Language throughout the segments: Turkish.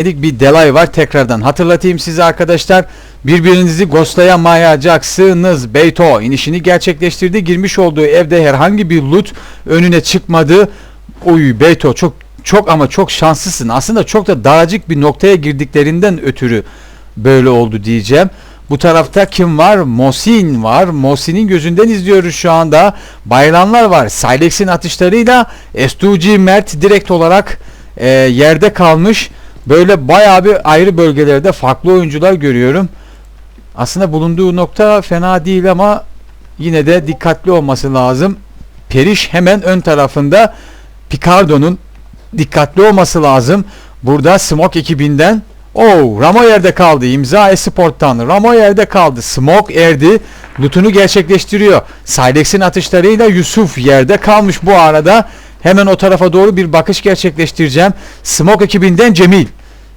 dedik bir delay var tekrardan hatırlatayım size arkadaşlar birbirinizi ghostlayamayacaksınız Beyto inişini gerçekleştirdi girmiş olduğu evde herhangi bir loot önüne çıkmadı Oy Beyto çok çok ama çok şanslısın aslında çok da daracık bir noktaya girdiklerinden ötürü böyle oldu diyeceğim bu tarafta kim var? Mosin var. Mosin'in gözünden izliyoruz şu anda. Baylanlar var. Silex'in atışlarıyla S2G Mert direkt olarak e, yerde kalmış. Böyle bayağı bir ayrı bölgelerde farklı oyuncular görüyorum. Aslında bulunduğu nokta fena değil ama yine de dikkatli olması lazım. Periş hemen ön tarafında Picardo'nun dikkatli olması lazım. Burada Smoke ekibinden Oh, Ramo yerde kaldı. İmza Esport'tan. Ramo yerde kaldı. Smoke erdi. Loot'unu gerçekleştiriyor. Silex'in atışlarıyla Yusuf yerde kalmış bu arada. Hemen o tarafa doğru bir bakış gerçekleştireceğim. Smoke ekibinden Cemil.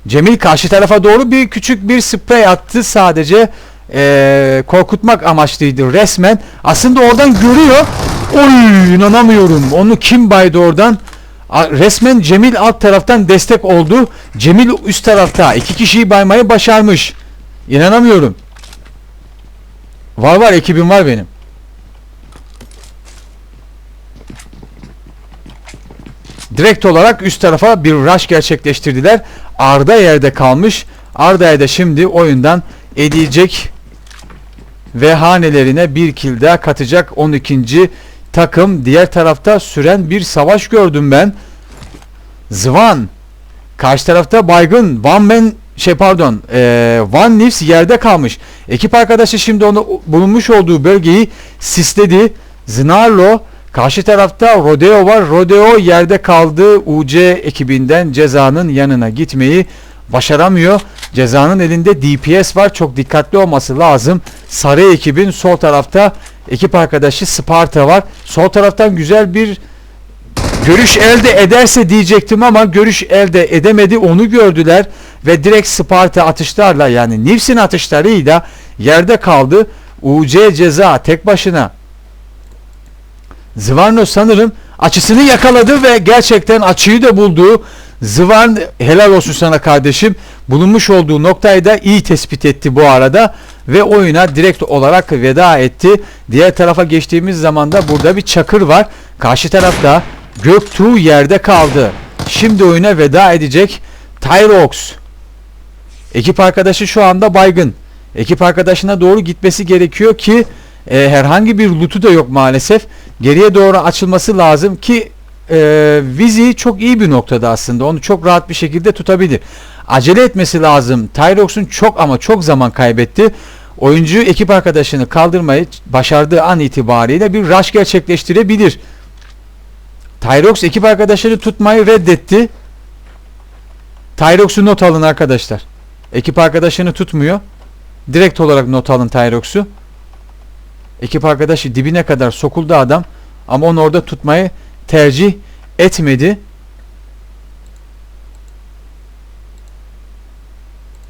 Cemil karşı tarafa doğru bir küçük bir sprey attı sadece. Ee, korkutmak amaçlıydı resmen. Aslında oradan görüyor. Oy inanamıyorum. Onu kim baydı oradan? Resmen Cemil alt taraftan destek oldu. Cemil üst tarafta. iki kişiyi baymayı başarmış. İnanamıyorum. Var var ekibim var benim. Direkt olarak üst tarafa bir rush gerçekleştirdiler. Arda yerde kalmış. Arda'ya da şimdi oyundan edecek ve hanelerine bir kill daha katacak 12. takım. Diğer tarafta süren bir savaş gördüm ben. Zvan. Karşı tarafta baygın. Van Men şey pardon. eee, Van Nifs yerde kalmış. Ekip arkadaşı şimdi onu bulunmuş olduğu bölgeyi sisledi. Zinarlo karşı tarafta Rodeo var. Rodeo yerde kaldı. UC ekibinden cezanın yanına gitmeyi başaramıyor. Cezanın elinde DPS var. Çok dikkatli olması lazım. Sarı ekibin sol tarafta ekip arkadaşı Sparta var. Sol taraftan güzel bir görüş elde ederse diyecektim ama görüş elde edemedi. Onu gördüler ve direkt Sparta atışlarla yani Nifs'in atışlarıyla yerde kaldı. UC ceza tek başına. Zvarno sanırım açısını yakaladı ve gerçekten açıyı da buldu. Zvan helal olsun sana kardeşim. Bulunmuş olduğu noktayı da iyi tespit etti bu arada ve oyuna direkt olarak veda etti. Diğer tarafa geçtiğimiz zaman da burada bir çakır var. Karşı tarafta Göktuğ yerde kaldı. Şimdi oyuna veda edecek Tyrox. Ekip arkadaşı şu anda baygın. Ekip arkadaşına doğru gitmesi gerekiyor ki e, herhangi bir loot'u da yok maalesef. Geriye doğru açılması lazım ki e, Vizi çok iyi bir noktada aslında. Onu çok rahat bir şekilde tutabilir. Acele etmesi lazım. Tyrox'un çok ama çok zaman kaybetti. Oyuncu ekip arkadaşını kaldırmayı başardığı an itibariyle bir rush gerçekleştirebilir. Tyrox ekip arkadaşları tutmayı reddetti. Tyrox'u not alın arkadaşlar. Ekip arkadaşını tutmuyor. Direkt olarak not alın Tyrox'u. Ekip arkadaşı dibine kadar sokuldu adam. Ama onu orada tutmayı tercih etmedi.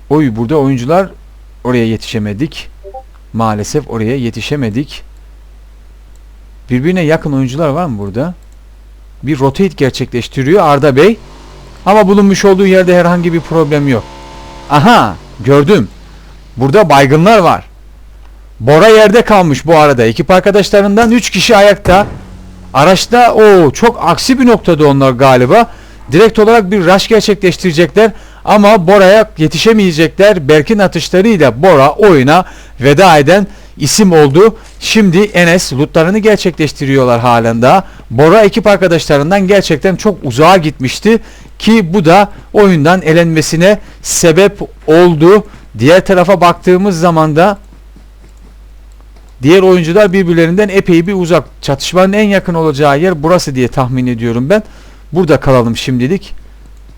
Oy burada oyuncular oraya yetişemedik. Maalesef oraya yetişemedik. Birbirine yakın oyuncular var mı burada? Bir rotate gerçekleştiriyor Arda Bey. Ama bulunmuş olduğu yerde herhangi bir problem yok. Aha gördüm. Burada baygınlar var. Bora yerde kalmış bu arada. Ekip arkadaşlarından 3 kişi ayakta. Araçta o çok aksi bir noktada onlar galiba. Direkt olarak bir rush gerçekleştirecekler ama Bora'ya yetişemeyecekler. Berk'in atışlarıyla Bora oyuna veda eden isim oldu. Şimdi Enes lootlarını gerçekleştiriyorlar halen daha. Bora ekip arkadaşlarından gerçekten çok uzağa gitmişti ki bu da oyundan elenmesine sebep oldu. Diğer tarafa baktığımız zaman da Diğer oyuncular birbirlerinden epey bir uzak. Çatışmanın en yakın olacağı yer burası diye tahmin ediyorum ben. Burada kalalım şimdilik.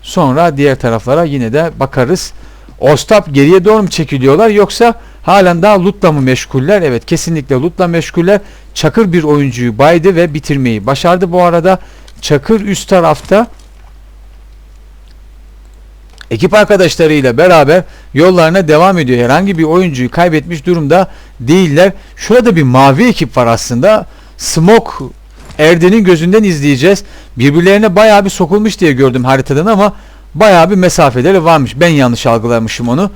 Sonra diğer taraflara yine de bakarız. Ostap geriye doğru mu çekiliyorlar yoksa halen daha lootla mı meşguller? Evet kesinlikle lootla meşguller. Çakır bir oyuncuyu baydı ve bitirmeyi başardı bu arada. Çakır üst tarafta ekip arkadaşlarıyla beraber yollarına devam ediyor. Herhangi bir oyuncuyu kaybetmiş durumda değiller. Şurada bir mavi ekip var aslında. Smoke Erden'in gözünden izleyeceğiz. Birbirlerine bayağı bir sokulmuş diye gördüm haritadan ama bayağı bir mesafeleri varmış. Ben yanlış algılamışım onu.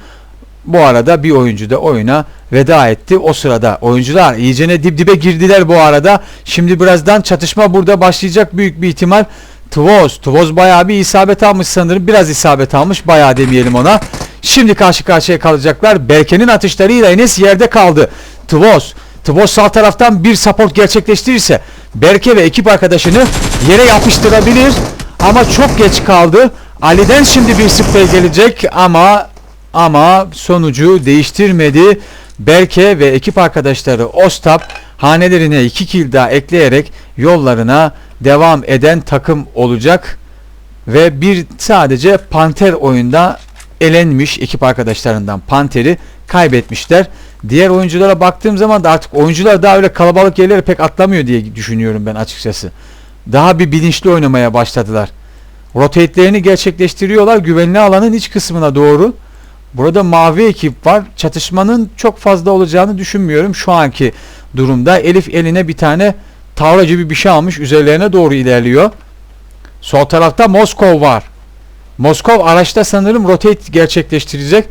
Bu arada bir oyuncu da oyuna veda etti. O sırada oyuncular iyicene dip dibe girdiler bu arada. Şimdi birazdan çatışma burada başlayacak büyük bir ihtimal. Tvoz. Tvoz bayağı bir isabet almış sanırım. Biraz isabet almış. Bayağı demeyelim ona. Şimdi karşı karşıya kalacaklar. Berke'nin atışlarıyla Enes yerde kaldı. Tvoz. Tvoz sağ taraftan bir support gerçekleştirirse Berke ve ekip arkadaşını yere yapıştırabilir. Ama çok geç kaldı. Ali'den şimdi bir sprey gelecek ama ama sonucu değiştirmedi. Berke ve ekip arkadaşları Ostap hanelerine 2 kill daha ekleyerek yollarına devam eden takım olacak. Ve bir sadece Panter oyunda elenmiş ekip arkadaşlarından Panter'i kaybetmişler. Diğer oyunculara baktığım zaman da artık oyuncular daha öyle kalabalık yerlere pek atlamıyor diye düşünüyorum ben açıkçası. Daha bir bilinçli oynamaya başladılar. Rotate'lerini gerçekleştiriyorlar güvenli alanın iç kısmına doğru. Burada mavi ekip var. Çatışmanın çok fazla olacağını düşünmüyorum şu anki durumda. Elif eline bir tane tavla gibi bir şey almış. Üzerlerine doğru ilerliyor. Sol tarafta Moskov var. Moskov araçta sanırım rotate gerçekleştirecek.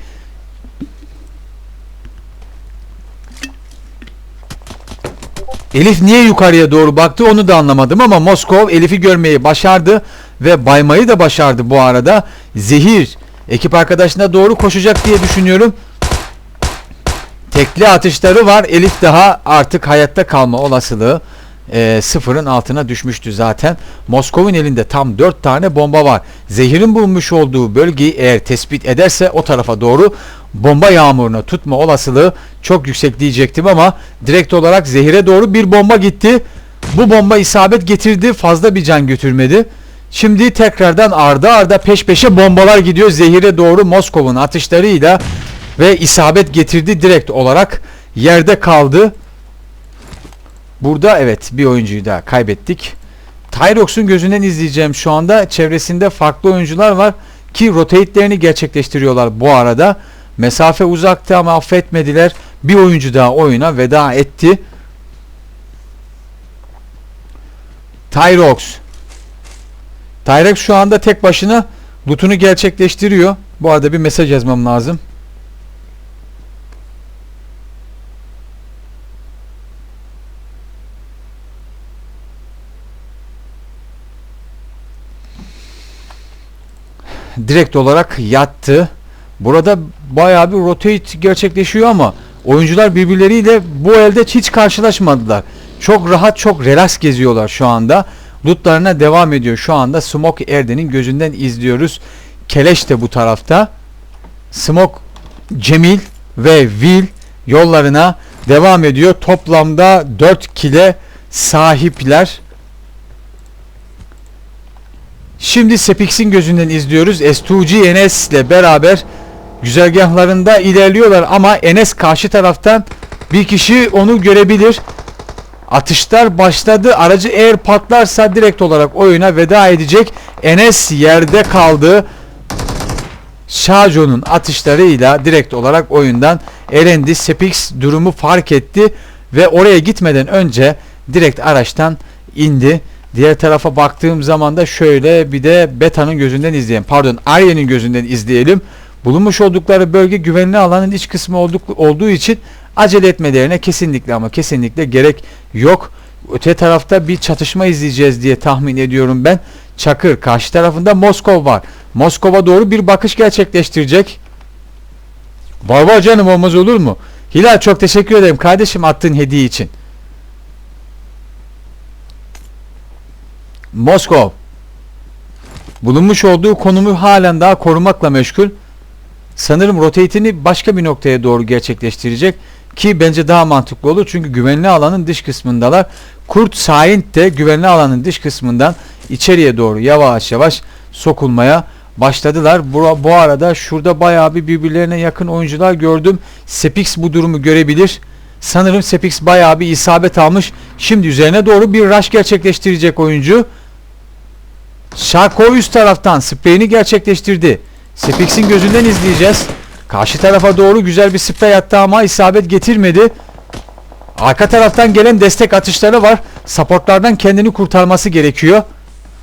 Elif niye yukarıya doğru baktı onu da anlamadım ama Moskov Elif'i görmeyi başardı ve baymayı da başardı bu arada. Zehir ekip arkadaşına doğru koşacak diye düşünüyorum. Tekli atışları var. Elif daha artık hayatta kalma olasılığı e, sıfırın altına düşmüştü zaten. Moskov'un elinde tam 4 tane bomba var. Zehir'in bulunmuş olduğu bölgeyi eğer tespit ederse o tarafa doğru bomba yağmuruna tutma olasılığı çok yüksek diyecektim ama direkt olarak Zehir'e doğru bir bomba gitti. Bu bomba isabet getirdi. Fazla bir can götürmedi. Şimdi tekrardan arda arda peş peşe bombalar gidiyor Zehir'e doğru Moskov'un atışlarıyla ve isabet getirdi direkt olarak yerde kaldı. Burada evet bir oyuncuyu da kaybettik. Tyrox'un gözünden izleyeceğim şu anda. Çevresinde farklı oyuncular var ki rotate'lerini gerçekleştiriyorlar bu arada. Mesafe uzaktı ama affetmediler. Bir oyuncu daha oyuna veda etti. Tyrox. Tyrox şu anda tek başına lootunu gerçekleştiriyor. Bu arada bir mesaj yazmam lazım. Direkt olarak yattı. Burada bayağı bir rotate gerçekleşiyor ama oyuncular birbirleriyle bu elde hiç karşılaşmadılar. Çok rahat, çok relax geziyorlar şu anda. Lootlarına devam ediyor. Şu anda Smoke Erden'in gözünden izliyoruz. Keleş de bu tarafta. Smoke, Cemil ve Will yollarına devam ediyor. Toplamda 4 kile sahipler. Şimdi Sepix'in gözünden izliyoruz. S2G Enes ile beraber güzergahlarında ilerliyorlar ama Enes karşı taraftan bir kişi onu görebilir. Atışlar başladı. Aracı eğer patlarsa direkt olarak oyuna veda edecek. Enes yerde kaldı. Şajo'nun atışlarıyla direkt olarak oyundan elendi. Sepix durumu fark etti ve oraya gitmeden önce direkt araçtan indi. Diğer tarafa baktığım zaman da şöyle bir de Beta'nın gözünden izleyelim. Pardon Arya'nın gözünden izleyelim. Bulunmuş oldukları bölge güvenli alanın iç kısmı olduk, olduğu için acele etmelerine kesinlikle ama kesinlikle gerek yok. Öte tarafta bir çatışma izleyeceğiz diye tahmin ediyorum ben. Çakır karşı tarafında Moskov var. Moskov'a doğru bir bakış gerçekleştirecek. Var var canım olmaz olur mu? Hilal çok teşekkür ederim kardeşim attığın hediye için. Moskov bulunmuş olduğu konumu halen daha korumakla meşgul. Sanırım rotate'ini başka bir noktaya doğru gerçekleştirecek ki bence daha mantıklı olur çünkü güvenli alanın dış kısmındalar. Kurt Saint de güvenli alanın dış kısmından içeriye doğru yavaş yavaş sokulmaya başladılar. Bu, bu arada şurada bayağı bir birbirlerine yakın oyuncular gördüm. Sepix bu durumu görebilir. Sanırım Sepix bayağı bir isabet almış. Şimdi üzerine doğru bir rush gerçekleştirecek oyuncu. Şako üst taraftan spreyini gerçekleştirdi. Sepix'in gözünden izleyeceğiz. Karşı tarafa doğru güzel bir sprey attı ama isabet getirmedi. Arka taraftan gelen destek atışları var. Supportlardan kendini kurtarması gerekiyor.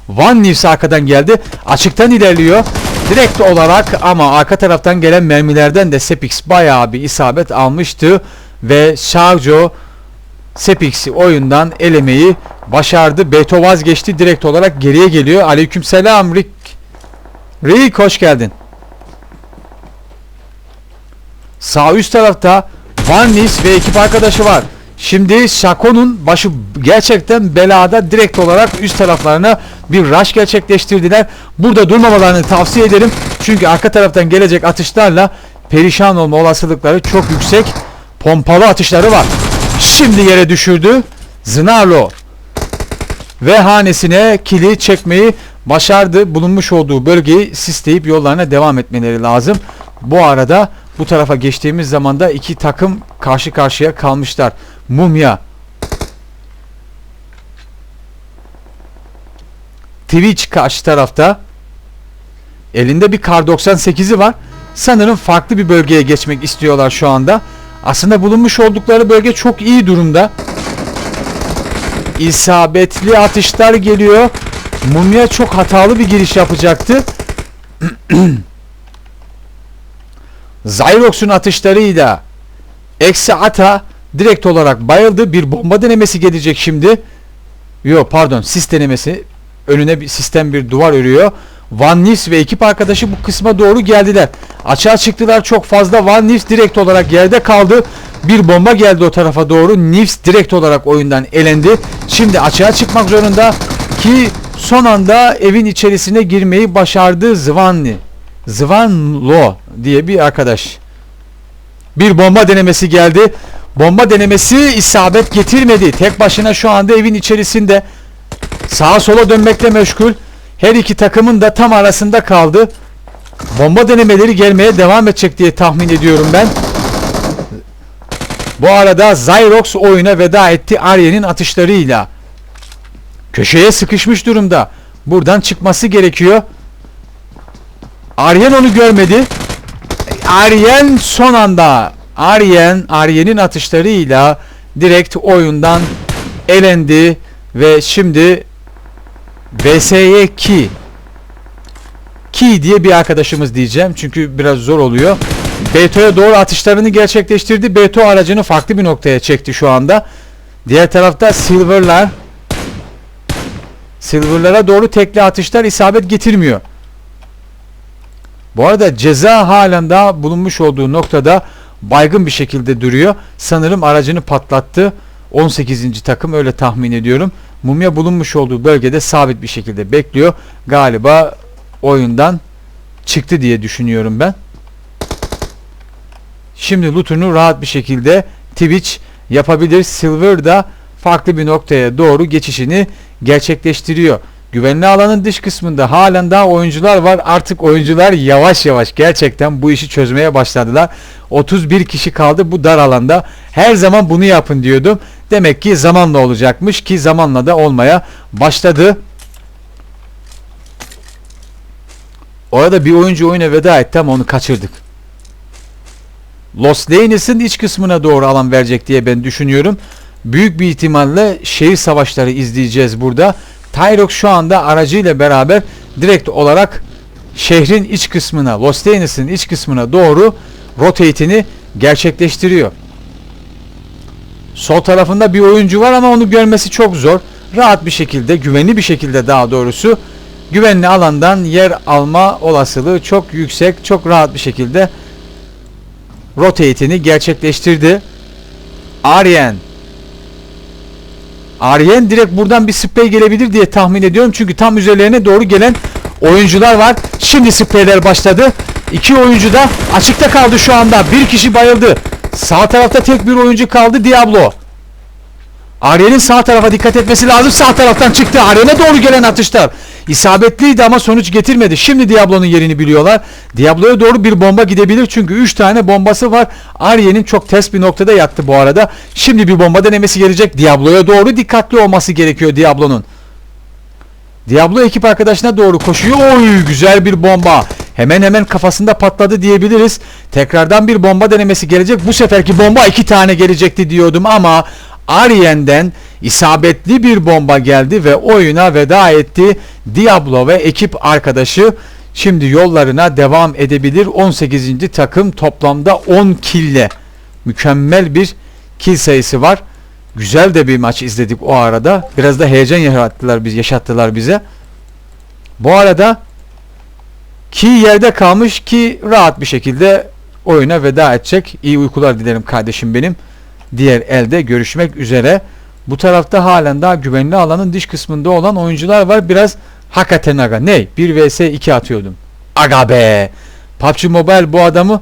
Van Nivs arkadan geldi. Açıktan ilerliyor. Direkt olarak ama arka taraftan gelen mermilerden de Sepix bayağı bir isabet almıştı ve Şarjo Sepix'i oyundan elemeyi başardı. Beto vazgeçti. Direkt olarak geriye geliyor. Aleykümselam Rick. Rick hoş geldin. Sağ üst tarafta Van Nis ve ekip arkadaşı var. Şimdi Shaco'nun başı gerçekten belada direkt olarak üst taraflarına bir rush gerçekleştirdiler. Burada durmamalarını tavsiye ederim. Çünkü arka taraftan gelecek atışlarla perişan olma olasılıkları çok yüksek. Pompalı atışları var. Şimdi yere düşürdü. Znarlo ve hanesine kili çekmeyi başardı. Bulunmuş olduğu bölgeyi sisleyip yollarına devam etmeleri lazım. Bu arada bu tarafa geçtiğimiz zaman da iki takım karşı karşıya kalmışlar. Mumya Twitch karşı tarafta elinde bir kar 98'i var. Sanırım farklı bir bölgeye geçmek istiyorlar şu anda. Aslında bulunmuş oldukları bölge çok iyi durumda. İsabetli atışlar geliyor. Mumya çok hatalı bir giriş yapacaktı. Zyrox'un atışlarıyla Eksi Ata direkt olarak bayıldı. Bir bomba denemesi gelecek şimdi. Yok pardon sis denemesi. Önüne bir sistem bir duvar örüyor. Van Nys ve ekip arkadaşı bu kısma doğru geldiler. Açığa çıktılar çok fazla. Van Nys direkt olarak yerde kaldı. Bir bomba geldi o tarafa doğru. Nys direkt olarak oyundan elendi. Şimdi açığa çıkmak zorunda ki son anda evin içerisine girmeyi başardı Zvanni. Zvanlo diye bir arkadaş. Bir bomba denemesi geldi. Bomba denemesi isabet getirmedi. Tek başına şu anda evin içerisinde sağa sola dönmekle meşgul. Her iki takımın da tam arasında kaldı. Bomba denemeleri gelmeye devam edecek diye tahmin ediyorum ben. Bu arada Zyrox oyuna veda etti Arya'nın atışlarıyla. Köşeye sıkışmış durumda. Buradan çıkması gerekiyor. Aryen onu görmedi. Aryen son anda Aryen Aryen'in atışlarıyla direkt oyundan elendi ve şimdi VS'ye ki ki diye bir arkadaşımız diyeceğim çünkü biraz zor oluyor. Beto'ya doğru atışlarını gerçekleştirdi. Beto aracını farklı bir noktaya çekti şu anda. Diğer tarafta Silver'lar Silver'lara doğru tekli atışlar isabet getirmiyor. Bu arada ceza halen daha bulunmuş olduğu noktada baygın bir şekilde duruyor. Sanırım aracını patlattı. 18. takım öyle tahmin ediyorum. Mumya bulunmuş olduğu bölgede sabit bir şekilde bekliyor. Galiba oyundan çıktı diye düşünüyorum ben. Şimdi lootunu rahat bir şekilde Twitch yapabilir. Silver da farklı bir noktaya doğru geçişini gerçekleştiriyor. Güvenli alanın dış kısmında halen daha oyuncular var. Artık oyuncular yavaş yavaş gerçekten bu işi çözmeye başladılar. 31 kişi kaldı bu dar alanda. Her zaman bunu yapın diyordum. Demek ki zamanla olacakmış ki zamanla da olmaya başladı. Orada bir oyuncu oyuna veda etti ama onu kaçırdık. Los Lanes'in iç kısmına doğru alan verecek diye ben düşünüyorum. Büyük bir ihtimalle şehir savaşları izleyeceğiz burada. Tyrox şu anda aracıyla beraber direkt olarak şehrin iç kısmına, Los Lanes'in iç kısmına doğru rotate'ini gerçekleştiriyor. Sol tarafında bir oyuncu var ama onu görmesi çok zor. Rahat bir şekilde, güvenli bir şekilde daha doğrusu güvenli alandan yer alma olasılığı çok yüksek. Çok rahat bir şekilde rotate'ini gerçekleştirdi. Aryen Aryen direkt buradan bir sprey gelebilir diye tahmin ediyorum. Çünkü tam üzerlerine doğru gelen oyuncular var. Şimdi spreyler başladı. İki oyuncu da açıkta kaldı şu anda. Bir kişi bayıldı. Sağ tarafta tek bir oyuncu kaldı Diablo. Aryen'in sağ tarafa dikkat etmesi lazım. Sağ taraftan çıktı. Aryen'e doğru gelen atışlar. İsabetliydi ama sonuç getirmedi. Şimdi Diablo'nun yerini biliyorlar. Diablo'ya doğru bir bomba gidebilir. Çünkü 3 tane bombası var. Aryen'in çok ters bir noktada yattı bu arada. Şimdi bir bomba denemesi gelecek. Diablo'ya doğru dikkatli olması gerekiyor Diablo'nun. Diablo ekip arkadaşına doğru koşuyor. Oy güzel bir bomba. Hemen hemen kafasında patladı diyebiliriz. Tekrardan bir bomba denemesi gelecek. Bu seferki bomba iki tane gelecekti diyordum ama Arien'den isabetli bir bomba geldi ve oyuna veda etti. Diablo ve ekip arkadaşı Şimdi yollarına devam edebilir. 18. takım toplamda 10 kille. Mükemmel bir kill sayısı var. Güzel de bir maç izledik o arada. Biraz da heyecan yarattılar biz, yaşattılar bize. Bu arada ki yerde kalmış ki rahat bir şekilde oyuna veda edecek. İyi uykular dilerim kardeşim benim. Diğer elde görüşmek üzere. Bu tarafta halen daha güvenli alanın dış kısmında olan oyuncular var. Biraz hakikaten aga. Ne? 1 vs 2 atıyordum. Aga be. PUBG Mobile bu adamı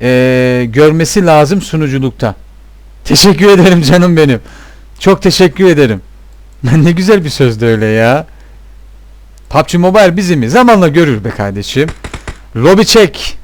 eee, görmesi lazım sunuculukta. Teşekkür ederim canım benim. Çok teşekkür ederim. ne güzel bir sözdü öyle ya. PUBG Mobile bizi mi? Zamanla görür be kardeşim. Lobby check.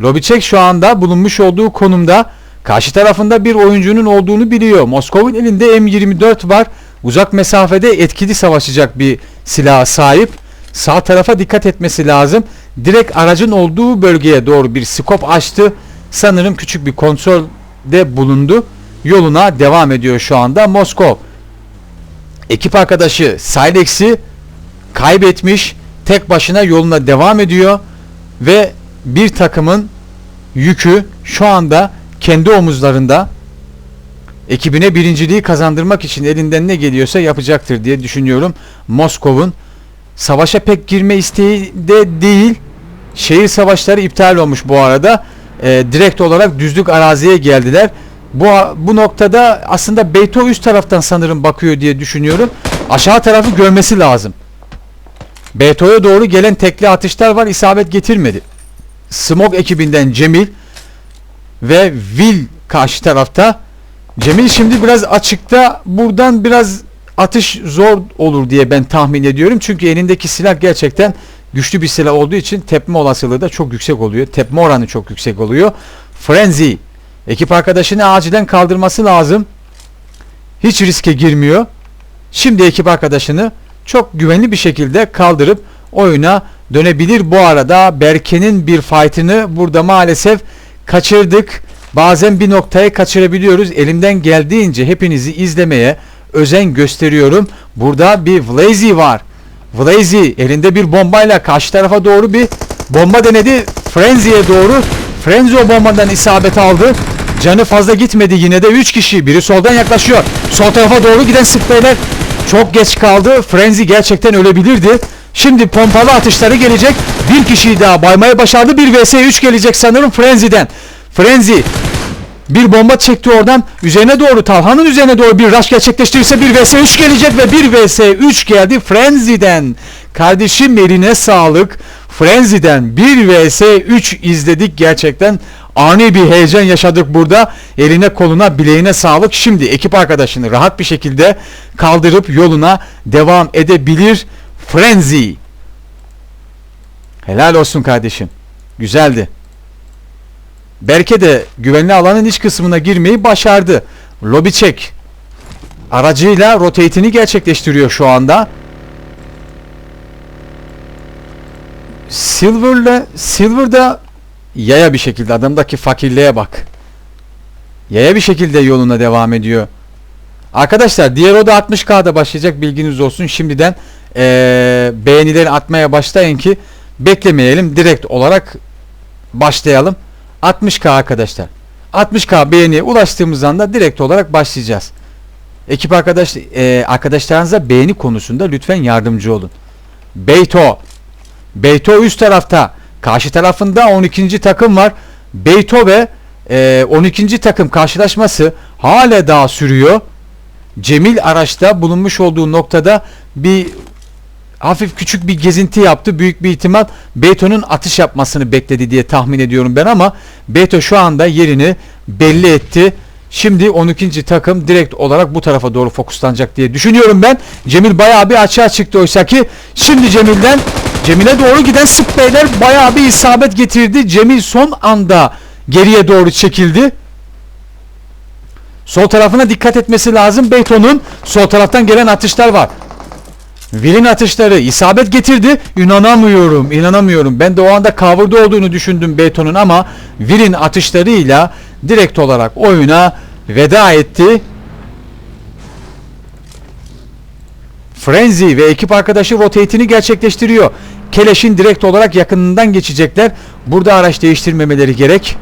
Lobby check şu anda bulunmuş olduğu konumda karşı tarafında bir oyuncunun olduğunu biliyor. Moskov'un elinde M24 var. Uzak mesafede etkili savaşacak bir silaha sahip. Sağ tarafa dikkat etmesi lazım. Direkt aracın olduğu bölgeye doğru bir skop açtı. Sanırım küçük bir kontrolde bulundu. Yoluna devam ediyor şu anda Moskov. Ekip arkadaşı Silex'i kaybetmiş. Tek başına yoluna devam ediyor ve bir takımın yükü şu anda kendi omuzlarında. Ekibine birinciliği kazandırmak için elinden ne geliyorsa yapacaktır diye düşünüyorum. Moskov'un savaşa pek girme isteği de değil. Şehir savaşları iptal olmuş bu arada. Ee, direkt olarak düzlük araziye geldiler. Bu bu noktada aslında Beyto üst taraftan sanırım bakıyor diye düşünüyorum. Aşağı tarafı görmesi lazım. Beyto'ya doğru gelen tekli atışlar var isabet getirmedi. Smog ekibinden Cemil ve Will karşı tarafta. Cemil şimdi biraz açıkta buradan biraz atış zor olur diye ben tahmin ediyorum. Çünkü elindeki silah gerçekten güçlü bir silah olduğu için tepme olasılığı da çok yüksek oluyor. Tepme oranı çok yüksek oluyor. Frenzy ekip arkadaşını acilen kaldırması lazım. Hiç riske girmiyor. Şimdi ekip arkadaşını çok güvenli bir şekilde kaldırıp oyuna dönebilir. Bu arada Berke'nin bir fight'ını burada maalesef kaçırdık. Bazen bir noktaya kaçırabiliyoruz. Elimden geldiğince hepinizi izlemeye özen gösteriyorum. Burada bir Vlazy var. Vlazy elinde bir bombayla karşı tarafa doğru bir bomba denedi. Frenzy'ye doğru. Frenzy o bombadan isabet aldı. Canı fazla gitmedi yine de 3 kişi. Biri soldan yaklaşıyor. Sol tarafa doğru giden spreyler çok geç kaldı. Frenzy gerçekten ölebilirdi. Şimdi pompalı atışları gelecek. Bir kişiyi daha baymayı başardı. Bir vs 3 gelecek sanırım Frenzy'den. Frenzy bir bomba çekti oradan. Üzerine doğru Talhan'ın üzerine doğru bir rush gerçekleştirirse bir vs 3 gelecek ve bir vs 3 geldi Frenzy'den. Kardeşim eline sağlık. Frenzy'den 1 vs 3 izledik gerçekten. Ani bir heyecan yaşadık burada. Eline koluna bileğine sağlık. Şimdi ekip arkadaşını rahat bir şekilde kaldırıp yoluna devam edebilir. Frenzy. Helal olsun kardeşim. Güzeldi. Berke de güvenli alanın iç kısmına girmeyi başardı. Lobby check aracıyla rotate'ini gerçekleştiriyor şu anda. Silver'la Silver'da yaya bir şekilde adamdaki fakirliğe bak. Yaya bir şekilde yoluna devam ediyor. Arkadaşlar diğer oda 60K'da başlayacak bilginiz olsun. Şimdiden eee beğenileri atmaya başlayın ki beklemeyelim. Direkt olarak başlayalım. 60K arkadaşlar. 60K beğeniye ulaştığımız anda direkt olarak başlayacağız. Ekip arkadaş e, arkadaşlarınıza beğeni konusunda lütfen yardımcı olun. Beyto. Beyto üst tarafta. Karşı tarafında 12. takım var. Beyto ve e, 12. takım karşılaşması hala daha sürüyor. Cemil araçta bulunmuş olduğu noktada bir hafif küçük bir gezinti yaptı. Büyük bir ihtimal Beyto'nun atış yapmasını bekledi diye tahmin ediyorum ben ama Beyto şu anda yerini belli etti. Şimdi 12. takım direkt olarak bu tarafa doğru fokuslanacak diye düşünüyorum ben. Cemil bayağı bir açığa çıktı oysa ki şimdi Cemil'den Cemil'e doğru giden spreyler bayağı bir isabet getirdi. Cemil son anda geriye doğru çekildi. Sol tarafına dikkat etmesi lazım. Beyton'un sol taraftan gelen atışlar var. Will'in atışları isabet getirdi. İnanamıyorum, inanamıyorum. Ben de o anda cover'da olduğunu düşündüm Beyton'un ama Will'in atışlarıyla direkt olarak oyuna veda etti. Frenzy ve ekip arkadaşı rotate'ini gerçekleştiriyor. Keleş'in direkt olarak yakınından geçecekler. Burada araç değiştirmemeleri gerek.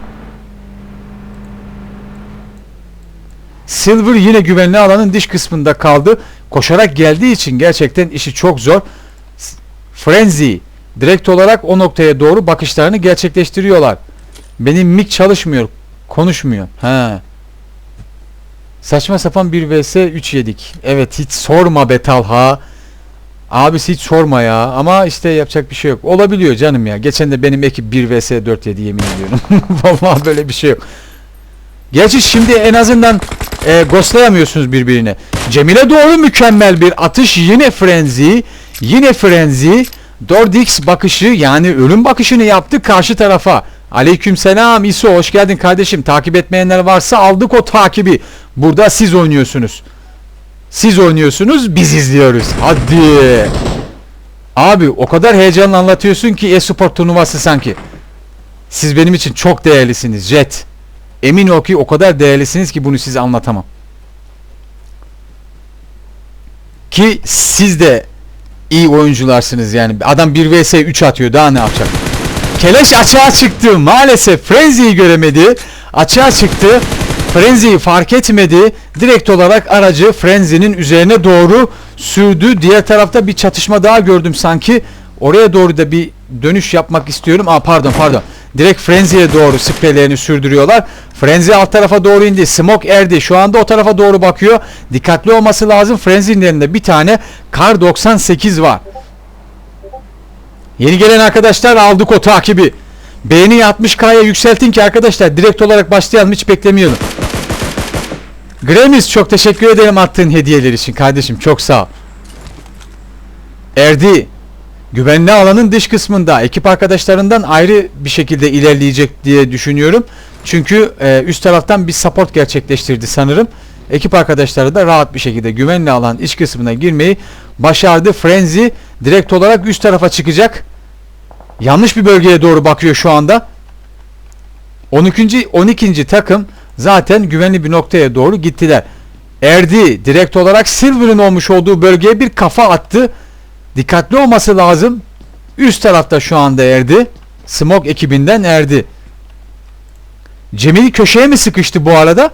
Silver yine güvenli alanın dış kısmında kaldı. Koşarak geldiği için gerçekten işi çok zor. Frenzy direkt olarak o noktaya doğru bakışlarını gerçekleştiriyorlar. Benim mic çalışmıyor. Konuşmuyor. Ha. Saçma sapan bir vs 3 yedik. Evet hiç sorma be Talha. Abisi hiç sorma ya. Ama işte yapacak bir şey yok. Olabiliyor canım ya. Geçen de benim ekip 1 vs 4 yedi yemin ediyorum. Vallahi böyle bir şey yok. Gerçi şimdi en azından e, ghostlayamıyorsunuz birbirine. Cemile doğru mükemmel bir atış. Yine frenzy. Yine frenzy. Dordix bakışı yani ölüm bakışını yaptı karşı tarafa. Aleykümselam İso hoş geldin kardeşim. Takip etmeyenler varsa aldık o takibi. Burada siz oynuyorsunuz. Siz oynuyorsunuz biz izliyoruz. Hadi. Abi o kadar heyecanla anlatıyorsun ki e-spor turnuvası sanki. Siz benim için çok değerlisiniz Jet. Emin ol ki o kadar değerlisiniz ki bunu size anlatamam. Ki siz de iyi oyuncularsınız yani. Adam 1 vs 3 atıyor daha ne yapacak? Keleş açığa çıktı. Maalesef Frenzy'yi göremedi. Açığa çıktı. Frenzy'yi fark etmedi. Direkt olarak aracı Frenzy'nin üzerine doğru sürdü. Diğer tarafta bir çatışma daha gördüm sanki. Oraya doğru da bir dönüş yapmak istiyorum. Aa pardon pardon. Direkt Frenzy'ye doğru spreylerini sürdürüyorlar. Frenzy alt tarafa doğru indi. Smoke erdi. Şu anda o tarafa doğru bakıyor. Dikkatli olması lazım. Frenzy'nin elinde bir tane Kar 98 var. Yeni gelen arkadaşlar aldık o takibi. Beğeni 60k'ya yükseltin ki arkadaşlar direkt olarak başlayalım hiç beklemeyelim. Gramis çok teşekkür ederim attığın hediyeler için kardeşim çok sağ ol. Erdi güvenli alanın dış kısmında ekip arkadaşlarından ayrı bir şekilde ilerleyecek diye düşünüyorum. Çünkü e, üst taraftan bir support gerçekleştirdi sanırım. Ekip arkadaşları da rahat bir şekilde güvenli alan iç kısmına girmeyi başardı. Frenzy direkt olarak üst tarafa çıkacak. Yanlış bir bölgeye doğru bakıyor şu anda. 12. 12. takım zaten güvenli bir noktaya doğru gittiler. Erdi direkt olarak Silver'ın olmuş olduğu bölgeye bir kafa attı. Dikkatli olması lazım. Üst tarafta şu anda Erdi. Smoke ekibinden Erdi. Cemil köşeye mi sıkıştı bu arada?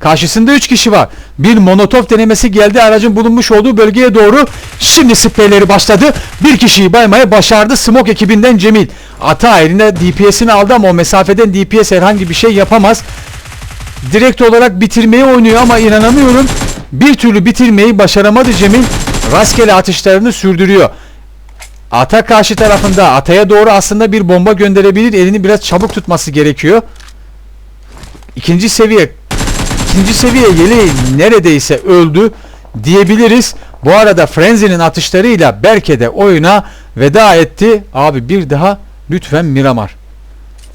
Karşısında 3 kişi var. Bir monotof denemesi geldi aracın bulunmuş olduğu bölgeye doğru. Şimdi spreyleri başladı. Bir kişiyi baymaya başardı. Smoke ekibinden Cemil. Ata eline DPS'ini aldı ama o mesafeden DPS herhangi bir şey yapamaz. Direkt olarak bitirmeyi oynuyor ama inanamıyorum. Bir türlü bitirmeyi başaramadı Cemil. Rastgele atışlarını sürdürüyor. Ata karşı tarafında Ata'ya doğru aslında bir bomba gönderebilir. Elini biraz çabuk tutması gerekiyor. İkinci seviye ikinci seviye yeleği neredeyse öldü diyebiliriz. Bu arada Frenzy'nin atışlarıyla Berke de oyuna veda etti. Abi bir daha lütfen Miramar.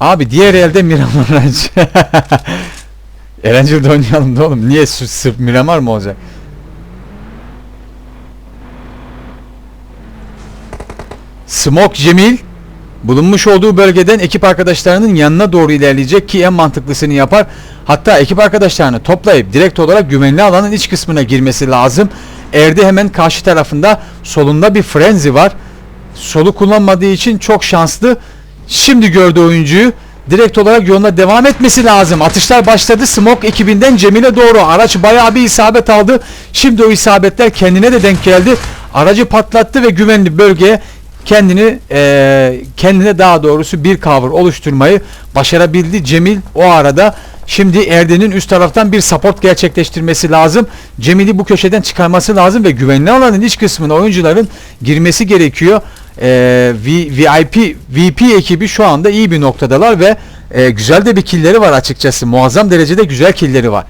Abi diğer elde Miramar. Erencil'de oynayalım da oğlum. Niye sırf Miramar mı olacak? Smoke Cemil bulunmuş olduğu bölgeden ekip arkadaşlarının yanına doğru ilerleyecek ki en mantıklısını yapar. Hatta ekip arkadaşlarını toplayıp direkt olarak güvenli alanın iç kısmına girmesi lazım. Erdi hemen karşı tarafında solunda bir frenzy var. Solu kullanmadığı için çok şanslı. Şimdi gördü oyuncuyu. Direkt olarak yoluna devam etmesi lazım. Atışlar başladı. Smoke ekibinden Cemil'e doğru. Araç bayağı bir isabet aldı. Şimdi o isabetler kendine de denk geldi. Aracı patlattı ve güvenli bölgeye kendini eee, kendine daha doğrusu bir cover oluşturmayı başarabildi Cemil o arada. Şimdi Erden'in üst taraftan bir support gerçekleştirmesi lazım. Cemil'i bu köşeden çıkarması lazım ve güvenli alanın iç kısmına oyuncuların girmesi gerekiyor. Eee, V- VIP VP ekibi şu anda iyi bir noktadalar ve eee, güzel de bir killeri var açıkçası. Muazzam derecede güzel killeri var.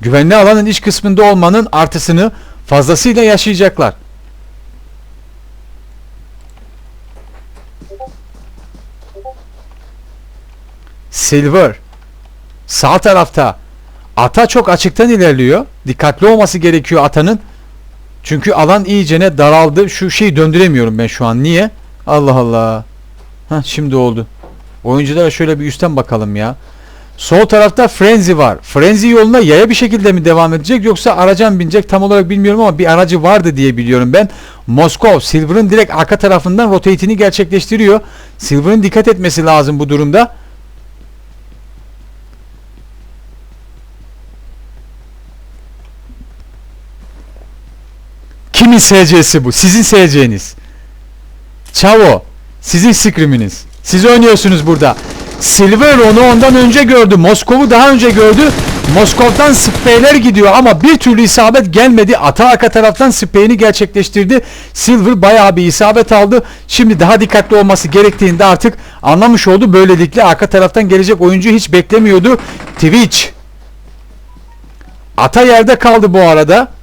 Güvenli alanın iç kısmında olmanın artısını fazlasıyla yaşayacaklar. Silver sağ tarafta Ata çok açıktan ilerliyor. Dikkatli olması gerekiyor Ata'nın. Çünkü alan iyicene daraldı. Şu şeyi döndüremiyorum ben şu an. Niye? Allah Allah. Ha şimdi oldu. Oyunculara şöyle bir üstten bakalım ya. Sol tarafta Frenzy var. Frenzy yoluna yaya bir şekilde mi devam edecek yoksa araca mı binecek tam olarak bilmiyorum ama bir aracı vardı diye biliyorum ben. Moskov Silver'ın direkt arka tarafından rotate'ini gerçekleştiriyor. Silver'ın dikkat etmesi lazım bu durumda. Kimin SC'si bu? Sizin SC'niz. Çavo. Sizin scrim'iniz. Siz oynuyorsunuz burada. Silver onu ondan önce gördü. Moskov'u daha önce gördü. Moskov'dan spreyler gidiyor ama bir türlü isabet gelmedi. Ata arka taraftan spreyini gerçekleştirdi. Silver bayağı bir isabet aldı. Şimdi daha dikkatli olması gerektiğinde artık anlamış oldu. Böylelikle arka taraftan gelecek oyuncu hiç beklemiyordu. Twitch. Ata yerde kaldı bu arada.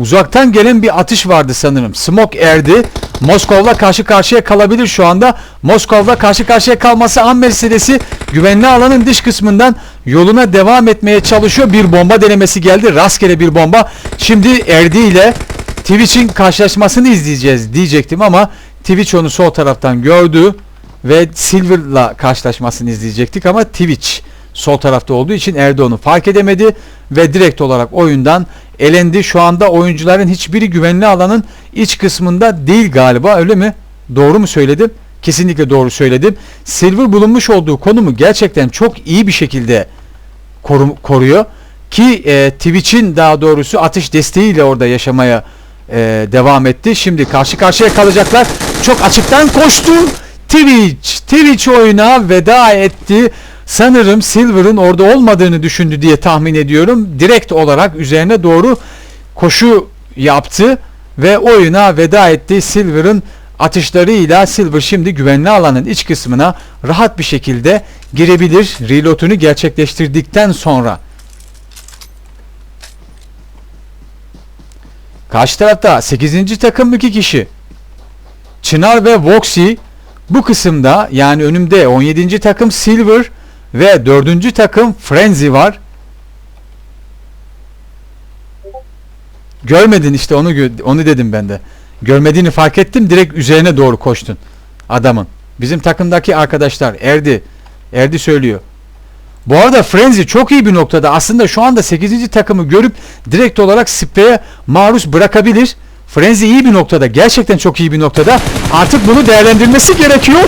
Uzaktan gelen bir atış vardı sanırım. Smoke erdi. Moskov'la karşı karşıya kalabilir şu anda. Moskov'la karşı karşıya kalması an meselesi güvenli alanın dış kısmından yoluna devam etmeye çalışıyor. Bir bomba denemesi geldi. Rastgele bir bomba. Şimdi Erdi ile Twitch'in karşılaşmasını izleyeceğiz diyecektim ama Twitch onu sol taraftan gördü ve Silver'la karşılaşmasını izleyecektik ama Twitch sol tarafta olduğu için Erdoğan'ı fark edemedi ve direkt olarak oyundan elendi. Şu anda oyuncuların hiçbiri güvenli alanın iç kısmında değil galiba öyle mi? Doğru mu söyledim? Kesinlikle doğru söyledim. Silver bulunmuş olduğu konumu gerçekten çok iyi bir şekilde koru- koruyor. Ki e, Twitch'in daha doğrusu atış desteğiyle orada yaşamaya e, devam etti. Şimdi karşı karşıya kalacaklar. Çok açıktan koştu. Twitch, Twitch oyuna veda etti. Sanırım Silver'ın orada olmadığını düşündü diye tahmin ediyorum. Direkt olarak üzerine doğru koşu yaptı ve oyuna veda etti. Silver'ın atışlarıyla Silver şimdi güvenli alanın iç kısmına rahat bir şekilde girebilir. Reload'unu gerçekleştirdikten sonra. Karşı tarafta 8. takım 2 kişi. Çınar ve Voxy bu kısımda yani önümde 17. takım Silver ve 4. takım Frenzy var. Görmedin işte onu onu dedim ben de. Görmediğini fark ettim direkt üzerine doğru koştun adamın. Bizim takımdaki arkadaşlar Erdi Erdi söylüyor. Bu arada Frenzy çok iyi bir noktada. Aslında şu anda 8. takımı görüp direkt olarak spreye maruz bırakabilir. Frenzy iyi bir noktada. Gerçekten çok iyi bir noktada. Artık bunu değerlendirmesi gerekiyor.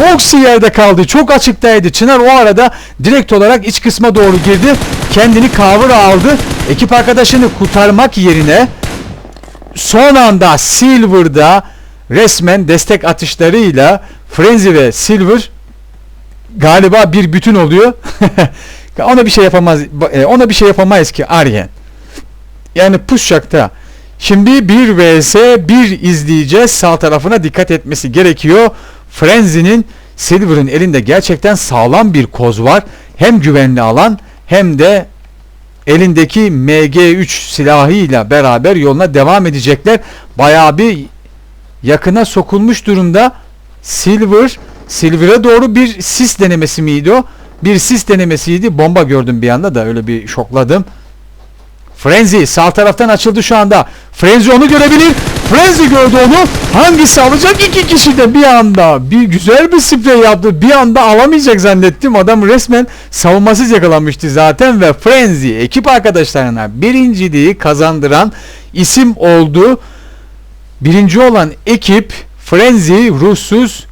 Roxy yerde kaldı. Çok açıktaydı. Çınar o arada direkt olarak iç kısma doğru girdi. Kendini cover aldı. Ekip arkadaşını kurtarmak yerine son anda Silver'da resmen destek atışlarıyla Frenzy ve Silver galiba bir bütün oluyor. ona bir şey yapamaz e, ona bir şey yapamayız ki Aryen. Yani Pushak'ta Şimdi 1 vs 1 izleyeceğiz. Sağ tarafına dikkat etmesi gerekiyor. Frenzy'nin Silver'ın elinde gerçekten sağlam bir koz var. Hem güvenli alan hem de elindeki MG3 silahıyla beraber yoluna devam edecekler. Bayağı bir yakına sokulmuş durumda. Silver, Silver'a doğru bir sis denemesi miydi o? Bir sis denemesiydi. Bomba gördüm bir anda da öyle bir şokladım. Frenzy sağ taraftan açıldı şu anda. Frenzy onu görebilir. Frenzy gördü onu. Hangisi alacak? İki kişi de bir anda. Bir güzel bir sprey yaptı. Bir anda alamayacak zannettim. Adam resmen savunmasız yakalanmıştı zaten ve Frenzy ekip arkadaşlarına birinciliği kazandıran isim oldu. Birinci olan ekip Frenzy, Russuz,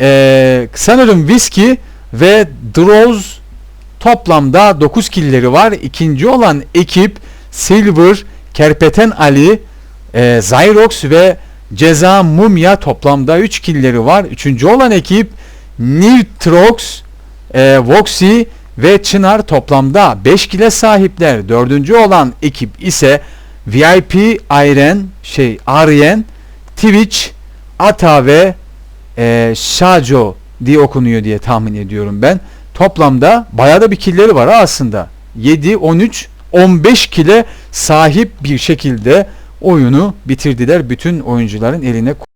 ee, sanırım Whiskey ve Droz toplamda 9 killeri var. İkinci olan ekip Silver, Kerpeten Ali, e, Zyrox ve Ceza Mumya toplamda 3 killeri var. Üçüncü olan ekip Nitrox, e, Voxy ve Çınar toplamda 5 kile sahipler. Dördüncü olan ekip ise VIP Iron, şey Aryen, Twitch, Ata ve e, Shajo diye okunuyor diye tahmin ediyorum ben. Toplamda bayağı da bir killeri var aslında. 7, 13, 15 kile sahip bir şekilde oyunu bitirdiler. Bütün oyuncuların eline